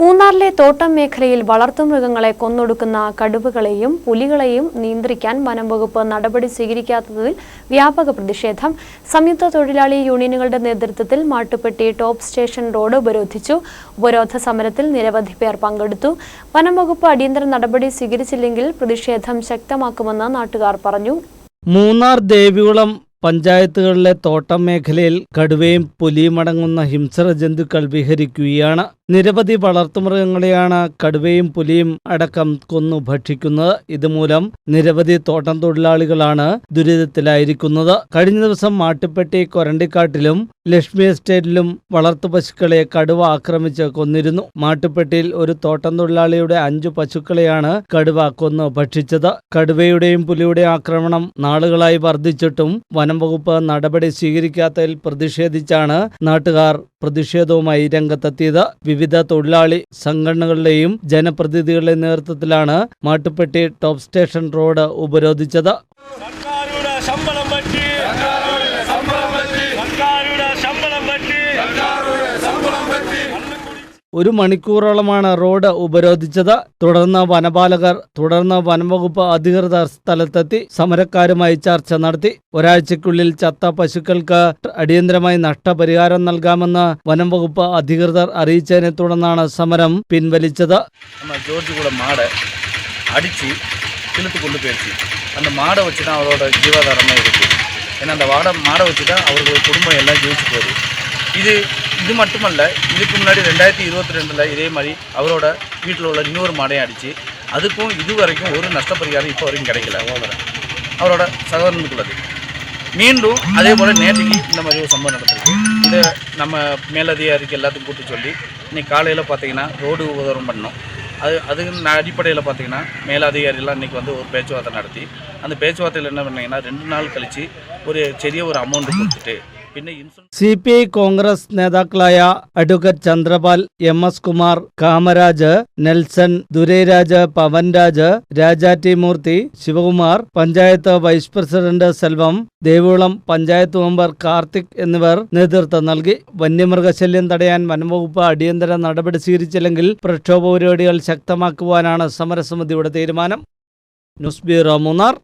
മൂന്നാറിലെ തോട്ടം മേഖലയിൽ വളർത്തുമൃഗങ്ങളെ കൊന്നൊടുക്കുന്ന കടുവകളെയും പുലികളെയും നിയന്ത്രിക്കാൻ വനം വകുപ്പ് നടപടി സ്വീകരിക്കാത്തതിൽ വ്യാപക പ്രതിഷേധം. സംയുക്ത തൊഴിലാളി യൂണിയനുകളുടെ നേതൃത്വത്തിൽ മാട്ടുപ്പെട്ടി ടോപ്പ് സ്റ്റേഷൻ റോഡ് ഉപരോധിച്ചു. ഉപരോധ സമരത്തിൽ നിരവധി പേർ പങ്കെടുത്തു. വനം വകുപ്പ് അടിയന്തര നടപടി സ്വീകരിച്ചില്ലെങ്കിൽ പ്രതിഷേധം ശക്തമാക്കുമെന്ന് നാട്ടുകാർ പറഞ്ഞു. മൂന്നാർ ദേവികുളം പഞ്ചായത്തുകളിലെ തോട്ടം മേഖലയിൽ കടുവയും പുലിയും അടങ്ങുന്ന ഹിംസ്ര ജന്തുക്കൾ വിഹരിക്കുകയാണ്. നിരവധി വളർത്തുമൃഗങ്ങളെയാണ് കടുവയും പുലിയും അടക്കം കൊന്നു ഭക്ഷിക്കുന്നത്. ഇതുമൂലം നിരവധി തോട്ടം തൊഴിലാളികളാണ് ദുരിതത്തിലായിരിക്കുന്നത്. കഴിഞ്ഞ ദിവസം മാട്ടുപ്പെട്ടി കൊരണ്ടിക്കാട്ടിലും ലക്ഷ്മി എസ്റ്റേറ്റിലും വളർത്തു പശുക്കളെ കടുവ ആക്രമിച്ച് കൊന്നിരുന്നു. മാട്ടുപ്പെട്ടിയിൽ ഒരു തോട്ടം തൊഴിലാളിയുടെ അഞ്ചു പശുക്കളെയാണ് കടുവ കൊന്നു ഭക്ഷിച്ചത്. കടുവയുടെയും പുലിയുടെയും ആക്രമണം നാളുകളായി വർദ്ധിച്ചിട്ടും വനം വകുപ്പ് നടപടി സ്വീകരിക്കാത്തതിൽ പ്രതിഷേധിച്ചാണ് നാട്ടുകാർ പ്രതിഷേധവുമായി രംഗത്തെത്തിയത്. വിവിധ തൊഴിലാളി സംഘടനകളുടെയും ജനപ്രതിനിധികളുടെയും നേതൃത്വത്തിലാണ് മാട്ടുപ്പെട്ടി ടോപ്പ് സ്റ്റേഷൻ റോഡ് ഉപരോധിച്ചത്. ഒരു മണിക്കൂറോളമാണ് റോഡ് ഉപരോധിച്ചത് തുടർന്ന് വനപാലകർ തുടർന്ന് വനംവകുപ്പ് അധികൃതർ സ്ഥലത്തെത്തി സമരക്കാരുമായി ചർച്ച നടത്തി ഒരാഴ്ചയ്ക്കുള്ളിൽ ചത്ത പശുക്കൾക്ക് അടിയന്തരമായി നഷ്ടപരിഹാരം നൽകാമെന്ന് വനംവകുപ്പ് അധികൃതർ അറിയിച്ചതിനെ തുടർന്നാണ് സമരം പിൻവലിച്ചത് நம்ம ஜோர்ஜி கூட மாடை அடித்து இழுத்து கொண்டு போயிடுச்சு அந்த மாடை வச்சு தான் அவரோட ஜீவாதாரமே இருக்குது ஏன்னா அந்த வாடை மாடை வச்சு தான் அவருடைய குடும்பம் எல்லாம் ஜெயிச்சு போகுது இது இது மட்டுமல்ல இதுக்கு முன்னாடி ரெண்டாயிரத்தி இருபத்தி ரெண்டில் இதே மாதிரி அவரோட வீட்டில் உள்ள இன்னொரு மாடையும் அடித்து அதுக்கும் இது வரைக்கும் ஒரு நஷ்டப்பரிகாரம் இப்போ வரைக்கும் கிடைக்கல. அவரோட சகோதரனுக்குள்ளது. மீண்டும் அதே போல் நேற்றுக்கு இந்த மாதிரி ஒரு சம்பவம் நடந்திருக்கு. இது நம்ம மேலதிகாரிக்கு எல்லாத்தையும் கூப்பிட்டு சொல்லி இன்றைக்கி காலையில் பார்த்தீங்கன்னா ரோடு உபகாரம் பண்ணோம். அது அது அடிப்படையில் பார்த்தீங்கன்னா மேலதிகாரிலாம் இன்றைக்கி வந்து ஒரு பேச்சுவார்த்தை நடத்தி அந்த பேச்சுவார்த்தையில் என்ன பண்ணீங்கன்னா ரெண்டு நாள் கழித்து ஒரு சரிய ஒரு அமௌண்ட்டு கொடுத்துட்டு പിന്നെ സി പി ഐ കോൺഗ്രസ് നേതാക്കളായ advocate Chandrapal M S Kumar Kamaraj Nelson Durairaj Pavanraj Raja Murthy Sivakumar panchayat vice president Selvam Devikulam panchayat member Karthik എന്നിവർ നേതൃത്വം നൽകി. വന്യമൃഗശല്യം തടയാൻ വനംവകുപ്പ് അടിയന്തര നടപടി സ്വീകരിച്ചില്ലെങ്കിൽ പ്രക്ഷോഭ പരിപാടികൾ ശക്തമാക്കുവാനാണ് സമരസമിതിയുടെ തീരുമാനം. News bureau Munnar.